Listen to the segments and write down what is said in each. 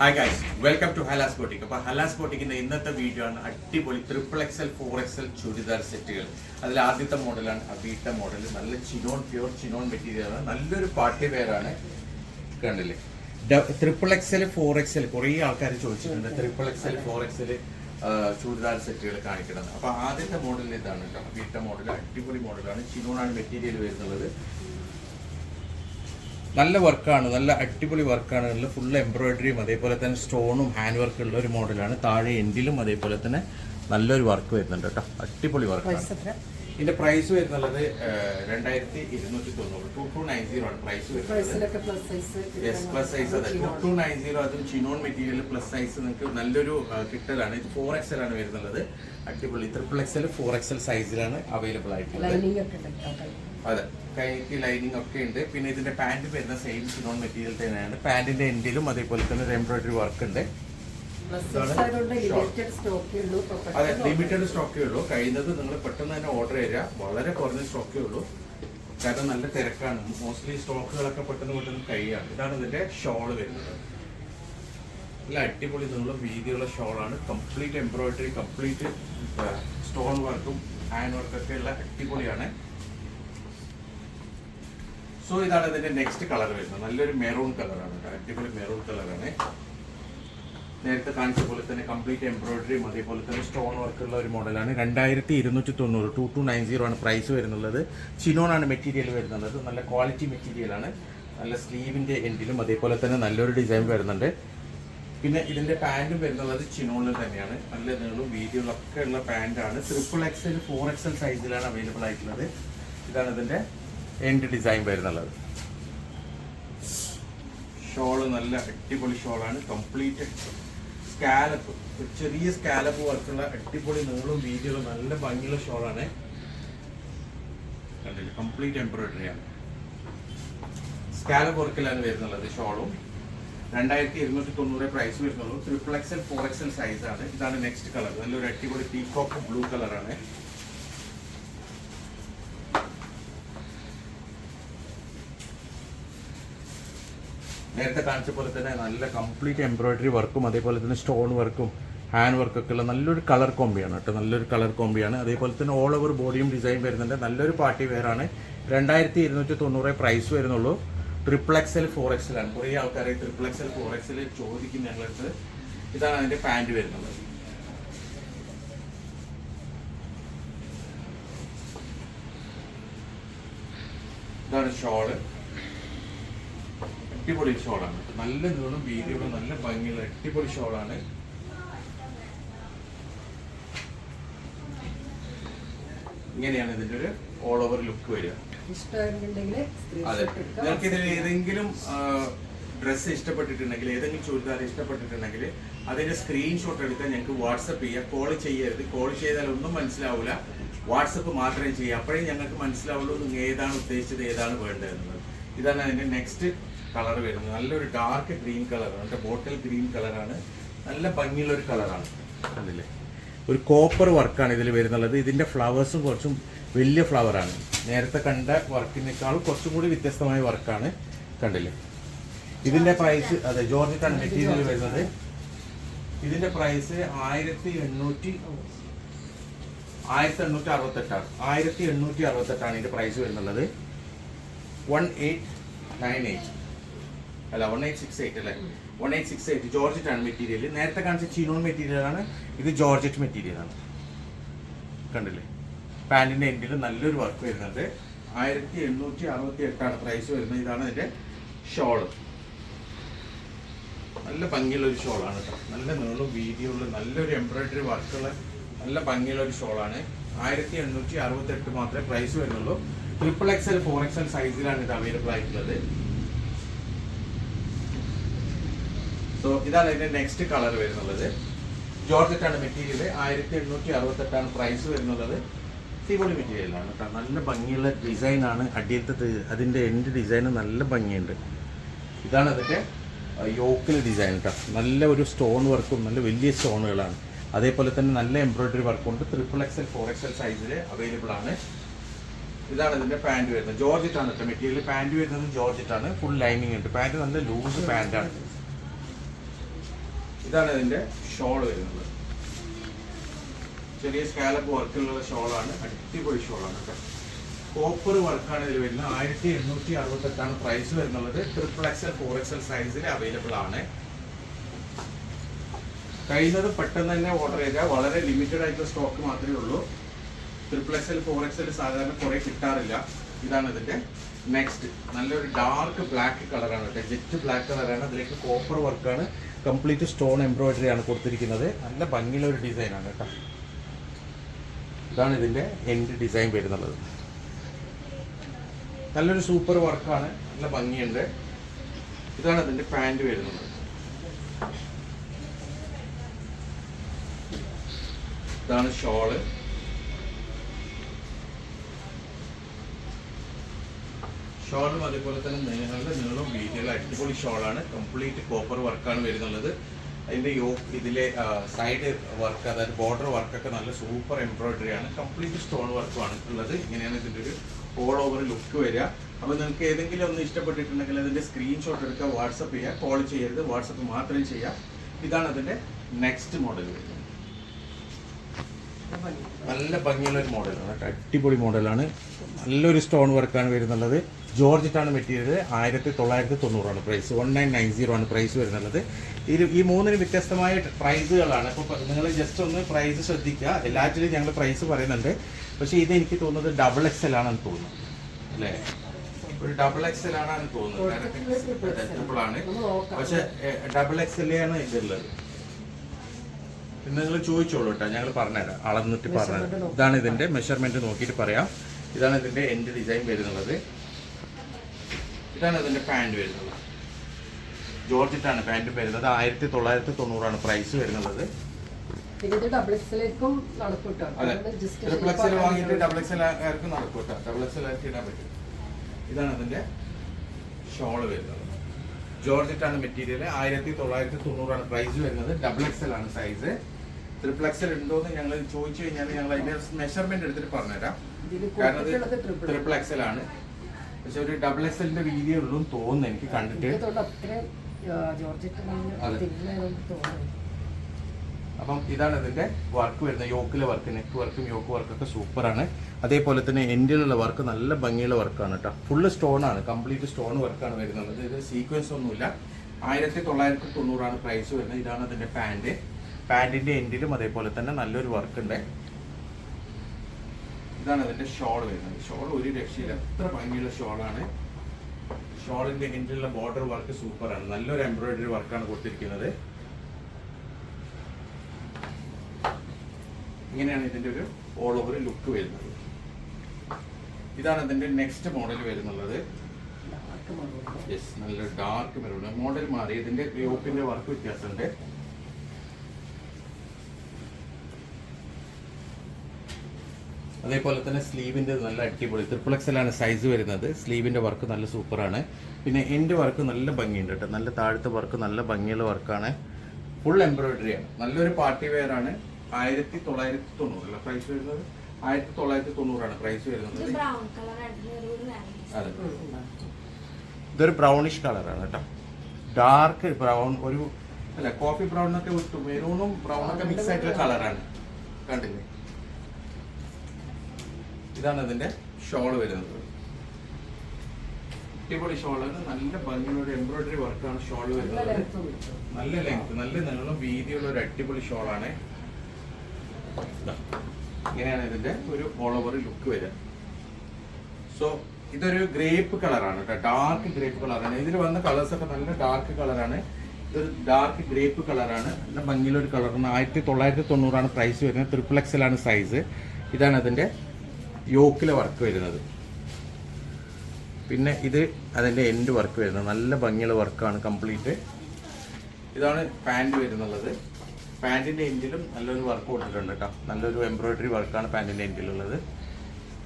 Hi guys welcome to Halas boutique അപ്പോൾ ഹലാസ് ബോട്ടിക്കിന്റെ ഇന്നത്തെ വീഡിയോ ആണ് അടിപൊളി triple XL four XL churidar സെറ്റുകൾ അതിൽ ആദ്യത്തെ മോഡലാണ് അബീട്ട മോഡൽ നല്ല ചിനോൺ പ്യൂർ ചിനോൺ മെറ്റീരിയലാണ് നല്ലൊരു പാർട്ടി വെയറാണ് കണ്ടില്ലേ? ട്രിപ്പിൾ എക്സൽ ഫോർ എക്സൽ കുറേ ആൾക്കാർ ചോദിച്ചിട്ടുണ്ട് triple XL four XL churidar സെറ്റുകൾ കാണിക്കണം അപ്പൊ ആദ്യത്തെ മോഡൽ ഇതാണ് കേട്ടോ. അബീട്ട മോഡൽ അടിപൊളി മോഡലാണ് ചിനോൺ ആണ് മെറ്റീരിയൽ വരുന്നത്. നല്ല വർക്കാണ് നല്ല അടിപൊളി വർക്കാണ്. ഉള്ള ഫുൾ എംബ്രോയിഡറിയും അതേപോലെ തന്നെ സ്റ്റോണും ഹാൻഡ് വർക്ക് ഉള്ള ഒരു മോഡലാണ് താഴെ എൻഡിലും അതേപോലെ തന്നെ നല്ലൊരു വർക്ക് വരുന്നുണ്ട് കേട്ടോ. അടിപൊളി വർക്കാണ് ഇതിന്റെ പ്രൈസ് വരുന്നുള്ളത് രണ്ടായിരത്തി ഇരുന്നൂറ്റി തൊണ്ണൂറ് ടു ടു നയൻ സീറോ ആണ് പ്രൈസ് വരുന്നത്. പ്രൈസിലൊക്കെ plus size yes plus size അതെ. ടു ടു നയൻ സീറോ അതും ചിനോൺ മെറ്റീരിയൽ പ്ലസ് സൈസ് നിങ്ങൾക്ക് നല്ലൊരു കിട്ടലാണ്. ഇത് ഫോർ എക്സൽ ആണ് വരുന്നുള്ളത്. അടിപൊളി. ട്രിപ്പിൾ എക്സൽ ഫോർ എക്സൽ സൈസിലാണ് അവൈലബിൾ ആയിട്ടുള്ളത്. അതെ. കൈക്ക് ലൈനിങ് ഒക്കെ ഉണ്ട്. പിന്നെ ഇതിന്റെ പാന്റ് വരുന്ന സെയിം സിനോൺ മെറ്റീരിയൽ തന്നെയാണ്. പാന്റിന്റെ എൻഡിലും അതേപോലെ തന്നെ ഒരു എംബ്രോയിഡറി വർക്ക് ഉണ്ട്. അതെ ലിമിറ്റഡ് സ്റ്റോക്കേ ഉള്ളൂ. കഴിയുന്നത് നിങ്ങൾ പെട്ടെന്ന് തന്നെ ഓർഡർ ചെയ്യുക വളരെ കുറഞ്ഞ സ്റ്റോക്കേ ഉള്ളൂ. കാരണം നല്ല തിരക്കാണ്. മോസ്റ്റ്ലി സ്റ്റോക്കുകളൊക്കെ പെട്ടെന്ന് പെട്ടെന്ന് കഴിയാണ്. ഇതാണ് ഇതിന്റെ ഷോൾ വരുന്നത്. നല്ല അടിപൊളി നിങ്ങൾ വീതിയുള്ള ഷോളാണ് കംപ്ലീറ്റ് എംബ്രോയിഡറി കംപ്ലീറ്റ് സ്റ്റോൺ വർക്കും ഹാൻഡ് വർക്കൊക്കെ ഉള്ള അടിപൊളിയാണ്. സോ ഇതാണ് ഇതിന്റെ നെക്സ്റ്റ് കളർ വരുന്നത്. നല്ലൊരു മെറൂൺ കളറാണ് അടിപൊളി മെറൂൺ കളറാണ് നേരത്തെ കാണിച്ച പോലെ തന്നെ കംപ്ലീറ്റ് എംബ്രോയിഡറിയും അതേപോലെ തന്നെ സ്റ്റോൺ വർക്കുള്ള ഒരു മോഡലാണ് രണ്ടായിരത്തി ഇരുന്നൂറ്റി തൊണ്ണൂറ് ടു ടു നയൻ സീറോ ആണ് പ്രൈസ് വരുന്നുള്ളത്. ചിനോൺ ആണ് മെറ്റീരിയൽ വരുന്നത്. നല്ല ക്വാളിറ്റി മെറ്റീരിയലാണ് നല്ല സ്ലീവിന്റെ എൻഡിലും അതേപോലെ തന്നെ നല്ലൊരു ഡിസൈൻ വരുന്നുണ്ട്. പിന്നെ ഇതിന്റെ പാന്റും വരുന്നത് ചിനോണിൽ തന്നെയാണ്. നല്ല നീളും വീതിയുള്ള ഒക്കെ ഉള്ള പാന്റാണ് ട്രിപ്പിൾ എക്സൽ ഫോർ എക്സൽ സൈസിലാണ് അവൈലബിൾ ആയിട്ടുള്ളത്. ഇതാണ് ഇതിന്റെ എൻഡ് ഡിസൈൻ വരുന്നുള്ളത് ഷോൾ നല്ല അടിപൊളി ഷോളാണ് കംപ്ലീറ്റ് സ്കാലപ്പ് ചെറിയ സ്കാലപ്പ് വർക്കുള്ള അടിപൊളി നീളും വീതിയുള്ള നല്ല ഭംഗിയുള്ള ഷോളാണ് കംപ്ലീറ്റ് എംബ്രോയിഡറി ആണ്. സ്കാലപ്പ് വർക്കിലാണ് വരുന്നുള്ളത് ഷോളും രണ്ടായിരത്തി ഇരുന്നൂറ്റി തൊണ്ണൂറ് പ്രൈസ് വരുന്നുള്ളൂ triple XL four XL size ആണ്. ഇതാണ് നെക്സ്റ്റ് കളർ നല്ലൊരു അടിപൊളി പീക്കോക്ക് ബ്ലൂ കളറാണ് നേരത്തെ കാണിച്ച പോലെ തന്നെ നല്ല കംപ്ലീറ്റ് എംബ്രോയിഡറി വർക്കും അതേപോലെ തന്നെ സ്റ്റോൺ വർക്കും ഹാൻഡ് വർക്കൊക്കെ ഉള്ള നല്ലൊരു കളർ കോമ്പിയാണ് കേട്ടോ. നല്ലൊരു കളർ കോമ്പിയാണ് അതേപോലെ തന്നെ ഓൾ ഓവർ ബോഡിയും ഡിസൈൻ വരുന്നുണ്ട്. നല്ലൊരു പാർട്ടി വെയറാണ് രണ്ടായിരത്തി ഇരുന്നൂറ്റി തൊണ്ണൂറ് പ്രൈസ് വരുന്നുള്ളൂ ട്രിപ്പിൾ എക്സൽ ഫോർ എക്സലാണ് കുറേ ആൾക്കാരെ ട്രിപ്പിൾ എക്സൽ ഫോർ എക്സൽ ചോദിക്കുന്ന ഞങ്ങളടുത്ത് ഇതാണ് അതിന്റെ പാന്റ് വരുന്നത്. ഇതാണ് ഷോൾ അടിപൊളി ഷോളാണ്. നല്ല നീളും വീതിയുള്ള നല്ല ഭംഗിയുള്ള അടിപൊളി ഷോളാണ്. ഇങ്ങനെയാണ് ഇതിന്റെ ഒരു ഓൾ ഓവർ ലുക്ക് വരിക. അതെ. നിങ്ങൾക്ക് ഇതിൽ ഏതെങ്കിലും ഡ്രസ്സ് ഇഷ്ടപ്പെട്ടിട്ടുണ്ടെങ്കിൽ ഏതെങ്കിലും ചുരിദാർ ഇഷ്ടപ്പെട്ടിട്ടുണ്ടെങ്കിൽ അതിന്റെ സ്ക്രീൻഷോട്ട് എടുത്ത് ഞങ്ങൾക്ക് വാട്സപ്പ് ചെയ്യുക കോൾ ചെയ്യരുത്. കോൾ ചെയ്താൽ ഒന്നും മനസ്സിലാവില്ല വാട്സപ്പ് മാത്രമേ ചെയ്യുക അപ്പോഴേ ഞങ്ങൾക്ക് മനസ്സിലാവുള്ളൂ നിങ്ങൾ ഏതാണ് ഉദ്ദേശിച്ചത് ഏതാണ് വേണ്ടതെന്നുള്ളത്. ഇതാണ് അതിന്റെ നെക്സ്റ്റ് കളർ വരുന്നത്. നല്ലൊരു ഡാർക്ക് ഗ്രീൻ കളറാണ് നല്ല ബോട്ടിൽ ഗ്രീൻ കളറാണ് നല്ല ഭംഗിയുള്ള ഒരു കളറാണ് കണ്ടില്ലേ? ഒരു കോപ്പർ വർക്കാണ് ഇതിൽ വരുന്നുള്ളത്. ഇതിന്റെ ഫ്ലവേഴ്സും കുറച്ചും വലിയ ഫ്ലവറാണ് നേരത്തെ കണ്ട വർക്കിനേക്കാളും കുറച്ചും കൂടി വ്യത്യസ്തമായ വർക്കാണ് കണ്ടില്ലേ? ഇതിന്റെ പ്രൈസ് അതെ ജോർജിറ്റാണ് മെറ്റീരിയൽ വരുന്നത്. ഇതിന്റെ പ്രൈസ് ആയിരത്തി എണ്ണൂറ്റി ആയിരത്തി എണ്ണൂറ്റി അറുപത്തെട്ടാണ് ആയിരത്തി എണ്ണൂറ്റി അറുപത്തെട്ടാണ് ഇതിന്റെ പ്രൈസ് വരുന്നുള്ളത്. വൺ എയ്റ്റ് നയൻ എയ്റ്റ് അല്ല വൺ എയ്റ്റ് സിക്സ് എയ്റ്റ് അല്ലേ? One eight six eight georgette ആണ് മെറ്റീരിയൽ നേരത്തെ കാണിച്ച ചിനോൺ മെറ്റീരിയൽ ആണ് ഇത് ജോർജറ്റ് മെറ്റീരിയൽ ആണ് കണ്ടില്ലേ? പാന്റിന്റെ എൻഡിൽ നല്ലൊരു വർക്ക് വരുന്നത് ആയിരത്തി എണ്ണൂറ്റി അറുപത്തി എട്ടാണ് പ്രൈസ് വരുന്നത്. ഇതാണ് ഇതിന്റെ ഷോൾ നല്ല ഭംഗിയുള്ള ഒരു ഷോളാണ് കേട്ടോ നല്ല നീളും വീതിയുള്ള നല്ലൊരു എംബ്രോയിഡറി വർക്കുള്ള നല്ല ഭംഗിയുള്ള ഒരു ഷോളാണ് ആയിരത്തി എണ്ണൂറ്റി അറുപത്തി എട്ട് മാത്രമേ പ്രൈസ് വരുന്നുള്ളൂ ട്രിപ്പിൾ എക്സൽ ഫോർ എക്സൽ സൈസിലാണ് ഇത് അവൈലബിൾ ആയിട്ടുള്ളത്. സോ ഇതാണ് ഇതിന്റെ നെക്സ്റ്റ് കളർ വരുന്നുള്ളത്. ജോർജറ്റ് ആണ് മെറ്റീരിയൽ ആയിരത്തി എണ്ണൂറ്റി അറുപത്തെട്ടാണ് പ്രൈസ് വരുന്നുള്ളത്. അടിപൊളി മെറ്റീരിയലാണ് കേട്ടോ. നല്ല ഭംഗിയുള്ള ഡിസൈൻ ആണ്. അടിയത്തെ അതിന്റെ എൻഡ് ഡിസൈൻ നല്ല ഭംഗിയുണ്ട്. ഇതാണ് അതിന്റെ യോക്കിൽ ഡിസൈൻ കേട്ടോ നല്ല ഒരു സ്റ്റോൺ വർക്കും നല്ല വലിയ സ്റ്റോണുകളാണ് അതേപോലെ തന്നെ നല്ല എംബ്രോയിഡറി വർക്കുണ്ട് ട്രിപ്പിൾ എക്സൽ ഫോർ എക്സൽ സൈസിൽ അവൈലബിൾ ആണ്. ഇതാണ് ഇതിന്റെ പാന്റ് വരുന്നത്. ജോർജറ്റ് ആണ് കേട്ടോ മെറ്റീരിയൽ പാന്റ് വരുന്നത് ജോർജറ്റ് ആണ്. ഫുൾ ലൈനിങ് ഉണ്ട്. പാന്റ് നല്ല ലൂസ് പാന്റ് ആണ്. ഇതാണ് ഇതിന്റെ ഷോൾ വരുന്നത്. ചെറിയ സ്കാലപ്പ് വർക്കുള്ള ഷോളാണ് അടിപൊളി ഷോളാണ് കേട്ടോ. കോപ്പർ വർക്കാണ് ഇതിൽ വരുന്നത്. ആയിരത്തി എണ്ണൂറ്റി അറുപത്തെട്ടാണ് പ്രൈസ് വരുന്നത് ട്രിപ്പിൾ എക്സൽ ഫോർ എക്സൽ സൈസിൽ അവൈലബിൾ ആണ്. കഴിയുന്നത് പെട്ടെന്ന് തന്നെ ഓർഡർ ചെയ്യുക വളരെ ലിമിറ്റഡ് ആയിട്ടുള്ള സ്റ്റോക്ക് മാത്രമേ ഉള്ളൂ. ട്രിപ്പിൾ എക്സൽ ഫോർ എക്സൽ സാധാരണ കുറേ കിട്ടാറില്ല. ഇതാണ് ഇതിന്റെ നെക്സ്റ്റ് നല്ലൊരു ഡാർക്ക് ബ്ലാക്ക് കളറാണ് കേട്ടോ. ജെറ്റ് ബ്ലാക്ക് കളറാണ് അതിലേക്ക് കോപ്പർ വർക്കാണ് കംപ്ലീറ്റ് സ്റ്റോൺ എംബ്രോയിഡറി ആണ് കൊടുത്തിരിക്കുന്നത്. നല്ല ഭംഗിയുള്ള ഒരു ഡിസൈനാണ് കേട്ടോ. ഇതാണ് ഇതിന്റെ എൻഡ് ഡിസൈൻ വരുന്നുള്ളത്. നല്ലൊരു സൂപ്പർ വർക്കാണ് നല്ല ഭംഗിയുണ്ട്. ഇതാണ് ഇതിന്റെ പാന്റ് വരുന്നത്. ഇതാണ് ഷോൾ ഷോളും അതേപോലെ തന്നെ നല്ല വീതിയുള്ള അടിപൊളി ഷോളാണ് കംപ്ലീറ്റ് കോപ്പർ വർക്കാണ് വരുന്നുള്ളത്. അതിന്റെ യോ ഇതിലെ സൈഡ് വർക്ക് അതായത് ബോർഡർ വർക്കൊക്കെ നല്ല സൂപ്പർ എംബ്രോയിഡറി ആണ്. കംപ്ലീറ്റ് സ്റ്റോൺ വർക്കുമാണ് ഉള്ളത്. ഇങ്ങനെയാണ് ഇതിന്റെ ഒരു ഓൾ ഓവർ ലുക്ക് വരിക. അപ്പോൾ നിങ്ങൾക്ക് ഏതെങ്കിലും ഒന്ന് ഇഷ്ടപ്പെട്ടിട്ടുണ്ടെങ്കിൽ അതിന്റെ സ്ക്രീൻഷോട്ട് എടുക്കുക വാട്സപ്പ് ചെയ്യുക കോൾ ചെയ്യരുത്. വാട്സപ്പ് മാത്രമേ ചെയ്യുക ഇതാണ് അതിന്റെ നെക്സ്റ്റ് മോഡൽ വരുന്നത്. നല്ല ഭംഗിയുള്ള ഒരു മോഡലാണ് അടിപൊളി മോഡലാണ്. നല്ലൊരു സ്റ്റോൺ വർക്കാണ് വരുന്നുള്ളത്. ജോർജിറ്റാണ് മെറ്റീരിയൽ. ആയിരത്തി തൊള്ളായിരത്തി തൊണ്ണൂറാണ് price. One nine nine zero ആണ് പ്രൈസ് വരുന്നുള്ളത്. ഇത് ഈ മൂന്നിന് വ്യത്യസ്തമായ പ്രൈസുകളാണ്. അപ്പോൾ നിങ്ങൾ ജസ്റ്റ് ഒന്ന് പ്രൈസ് ശ്രദ്ധിക്കുക. എല്ലാറ്റിലും ഞങ്ങൾ പ്രൈസ് പറയുന്നുണ്ട്. പക്ഷേ ഇത് എനിക്ക് തോന്നുന്നത് ഡബിൾ എക്സ് എൽ ആണെന്ന് തോന്നുന്നു. അല്ലേ? ഒരു ഡബിൾ എക്സ് എൽ ആണെന്ന് തോന്നുന്നു. ട്രിപ്പിൾ ആണ്. പക്ഷേ ഡബിൾ എക്സ് എൽ ആണ് ഇതുള്ളത്. നിങ്ങൾ ചോദിച്ചോളൂ കേട്ടോ ഞങ്ങൾ പറഞ്ഞുതരാം. അളന്നിട്ട് പറഞ്ഞു ഇതാണ് ഇതിന്റെ മെഷർമെന്റ് നോക്കിയിട്ട് പറയാം. ഇതാണ് ഇതിന്റെ എൻഡ് ഡിസൈൻ വരുന്നത്. ഇതാണ് ഇതിന്റെ പാന്റ് വരുന്നത്. ജോർജിട്ടാണ് പാന്റ് വരുന്നത്. ആയിരത്തി തൊള്ളായിരത്തി തൊണ്ണൂറാണ് പ്രൈസ് വരുന്നത് ഡബിൾ എക്സിലേക്കും എക്സൽ വാങ്ങിയിട്ട് ഡബിൾ എക്സൽ ആർക്ക് ഡബിൾ എക്സൽ ഇടാൻ പറ്റും. ഇതാണ് അതിന്റെ ഷോൾ വരുന്നത്. ജോർജറ്റാണ് മെറ്റീരിയൽ ആയിരത്തി തൊള്ളായിരത്തി തൊണ്ണൂറാണ് പ്രൈസ് വരുന്നത് ഡബിൾ എക്സൽ ആണ് സൈസ് ട്രിപ്പിൾ എക്സൽ ഉണ്ടോ എന്ന് ഞങ്ങൾ ചോദിച്ചു കഴിഞ്ഞാൽ ഞങ്ങൾ അതിന്റെ മെഷർമെന്റ് എടുത്തിട്ട് പറഞ്ഞുതരാം. കാരണം ഇത് ട്രിപ്പിൾ എക്സൽ ആണ്. പക്ഷെ ഒരു ഡബിൾ എക്സലിന്റെ വീതിയേ ഉള്ളൂ തോന്നുന്നു എനിക്ക് കണ്ടിട്ട്. ജോർജറ്റ് അതെ. അപ്പം ഇതാണ് ഇതിന്റെ വർക്ക് വരുന്നത്. യോക്കിലെ വർക്ക് നെക്ക് വർക്കും യോക്ക് വർക്കൊക്കെ സൂപ്പറാണ്. അതേപോലെ തന്നെ എൻഡിലുള്ള വർക്ക് നല്ല ഭംഗിയുള്ള വർക്കാണ് കേട്ടോ ഫുള്ള് സ്റ്റോൺ ആണ് കംപ്ലീറ്റ് സ്റ്റോൺ വർക്കാണ് വരുന്നത്. ഇത് സീക്വൻസ് ഒന്നുമില്ല. ആയിരത്തി തൊള്ളായിരത്തി തൊണ്ണൂറാണ് പ്രൈസ് വരുന്നത്. ഇതാണ് അതിന്റെ പാന്റ് പാൻറിന്റെ എൻഡിലും അതേപോലെ തന്നെ നല്ലൊരു വർക്ക് ഉണ്ട്. ഇതാണ് അതിന്റെ ഷോൾ വരുന്നത്. ഷോൾ ഒരു രക്ഷയില്ല. എത്ര ഭംഗിയുള്ള ഷോളാണ് ഷോളിന്റെ എൻഡിലുള്ള ബോർഡർ വർക്ക് സൂപ്പറാണ്. നല്ലൊരു എംബ്രോയിഡറി വർക്കാണ് കൊടുത്തിരിക്കുന്നത്. ഇങ്ങനെയാണ് ഇതിന്റെ ഒരു ഓൾ ഓവർ ലുക്ക് വരുന്നത്. ഇതാണ് ഇതിന്റെ നെക്സ്റ്റ് മോഡൽ വരുന്നുള്ളത്. യെസ് നല്ല ഡാർക്ക് മെറൂൺ മോഡൽ മാറി. ഇതിന്റെ യോക്കിന്റെ വർക്ക് വ്യത്യാസമുണ്ട്. അതേപോലെ തന്നെ സ്ലീവിന്റെ നല്ല അടിപൊളി. ത്രിപ്ലക്സിലാണ് ആണ് സൈസ് വരുന്നത്. സ്ലീവിന്റെ വർക്ക് നല്ല സൂപ്പറാണ് പിന്നെ എന്റെ വർക്ക് നല്ല ഭംഗിയുണ്ട് കേട്ടോ. നല്ല താഴത്തെ വർക്ക് നല്ല ഭംഗിയുള്ള വർക്കാണ് ഫുൾ എംബ്രോയിഡറി ആണ്. നല്ലൊരു പാർട്ടി വെയർ ആണ്. ആയിരത്തി തൊള്ളായിരത്തി തൊണ്ണൂറ് പ്രൈസ് വരുന്നത്. ആയിരത്തി തൊള്ളായിരത്തി തൊണ്ണൂറാണ് പ്രൈസ് വരുന്നത് ബ്രൗൺ അതെ. ഇതൊരു ബ്രൗണിഷ് കളറാണ് കേട്ടോ. ഡാർക്ക് ബ്രൗൺ ഒരു അല്ല കോഫി ബ്രൗൺ എന്നൊക്കെ വിട്ടു. മെറൂണും ബ്രൗണൊക്കെ മിക്സ് ആയിട്ടുള്ള കളറാണ് കണ്ടില്ലേ? ഇതാണ് അതിന്റെ ഷോൾ വരുന്നത്. അടിപൊളി ഷോളാണ് നല്ല ഭംഗിയുള്ള എംബ്രോയിഡറി വർക്കാണ് ഷോൾ വരുന്നത്. നല്ല ലെങ്ത് നല്ല നീളം വീതിയുള്ള ഒരു അടിപൊളി ഷോളാണ് ഇങ്ങനെയാണ് ഇതിന്റെ ഒരു ഓൾ ഓവർ ലുക്ക് വരിക. സോ ഇതൊരു ഗ്രേപ്പ് കളറാണ് കേട്ടോ. ഡാർക്ക് ഗ്രേപ്പ് കളറാണ് ഇതിൽ വന്ന കളേഴ്സ് ഒക്കെ നല്ല ഡാർക്ക് കളറാണ് ഇതൊരു ഡാർക്ക് ഗ്രേപ്പ് കളറാണ് നല്ല ഭംഗിയിലൊരു കളറാണ് ആയിരത്തി തൊള്ളായിരത്തി തൊണ്ണൂറാണ് പ്രൈസ് വരുന്നത്. ട്രിപ്പിൾ എക്സലാണ് സൈസ് ഇതാണ് അതിന്റെ യോക്കിലെ വർക്ക് വരുന്നത്. പിന്നെ ഇത് അതിന്റെ എൻഡ് വർക്ക് വരുന്നത്. നല്ല ഭംഗിയുള്ള വർക്കാണ് കംപ്ലീറ്റ് ഇതാണ് പാന്റ് വരുന്നുള്ളത്. പാന്റിന്റെ എൻഡിലും നല്ലൊരു വർക്ക് കൊടുത്തിട്ടുണ്ട് കേട്ടോ നല്ലൊരു എംബ്രോയിഡറി വർക്കാണ് പാന്റിന്റെ എൻഡിലുള്ളത്.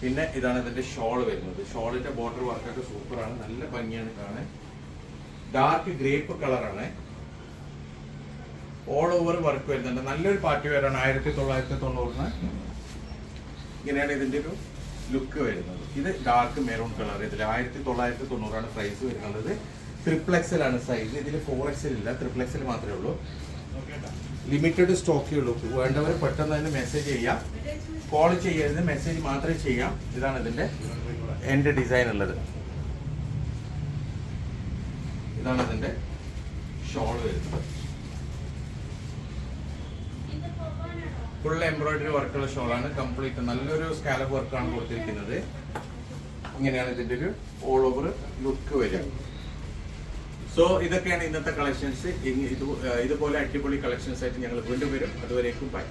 പിന്നെ ഇതാണ് ഇതിന്റെ ഷോൾ വരുന്നത്. ഷോളിന്റെ ബോർഡർ വർക്കൊക്കെ സൂപ്പറാണ് നല്ല ഭംഗിയാണ് കാണാൻ. ഡാർക്ക് ഗ്രേപ്പ് കളറാണ് ഓൾ ഓവർ വർക്ക് വരുന്നുണ്ട്. നല്ലൊരു പാർട്ടി വെയറാണ് ആയിരത്തി തൊള്ളായിരത്തി തൊണ്ണൂറിന് ഇങ്ങനെയാണ് ഇതിന്റെ ഒരു ലുക്ക് വരുന്നത്. ഇത് ഡാർക്ക് മെറൂൺ കളർ ഇതിൽ ആയിരത്തി തൊള്ളായിരത്തി തൊണ്ണൂറാണ് പ്രൈസ് വരുന്നത്. ട്രിപ്ലെക്സിലാണ് സൈസ് ഇതിൽ ഫോർ എക്സൽ ഇല്ല ട്രിപ്ലെക്സിൽ മാത്രമേ ഉള്ളൂ. ലിമിറ്റഡ് സ്റ്റോക്കേ ഉള്ളൂ. വേണ്ടവർ പെട്ടെന്ന് തന്നെ മെസ്സേജ് ചെയ്യാം. കോൾ ചെയ്യരുത് മെസ്സേജ് മാത്രമേ ചെയ്യാം. ഇതാണ് ഇതിന്റെ എന്റെ ഡിസൈൻ ഉള്ളത്. ഇതാണ് ഇതിന്റെ ഷോൾ വരുന്നത്. ഫുൾ എംബ്രോയിഡറി വർക്കുള്ള ഷോളാണ് കംപ്ലീറ്റ് നല്ലൊരു സ്കാലപ്പ് വർക്കാണ് കൊടുത്തിരിക്കുന്നത്. ഇങ്ങനെയാണ് ഇതിന്റെ ഒരു ഓൾ ഓവർ ലുക്ക് വരിക. സോ ഇതൊക്കെയാണ് ഇന്നത്തെ കളക്ഷൻസ് ഇത് ഇതുപോലെ അടിപൊളി കളക്ഷൻസ് ആയിട്ട് ഞങ്ങൾ വീണ്ടും വരും. അതുവരേക്കും ബൈ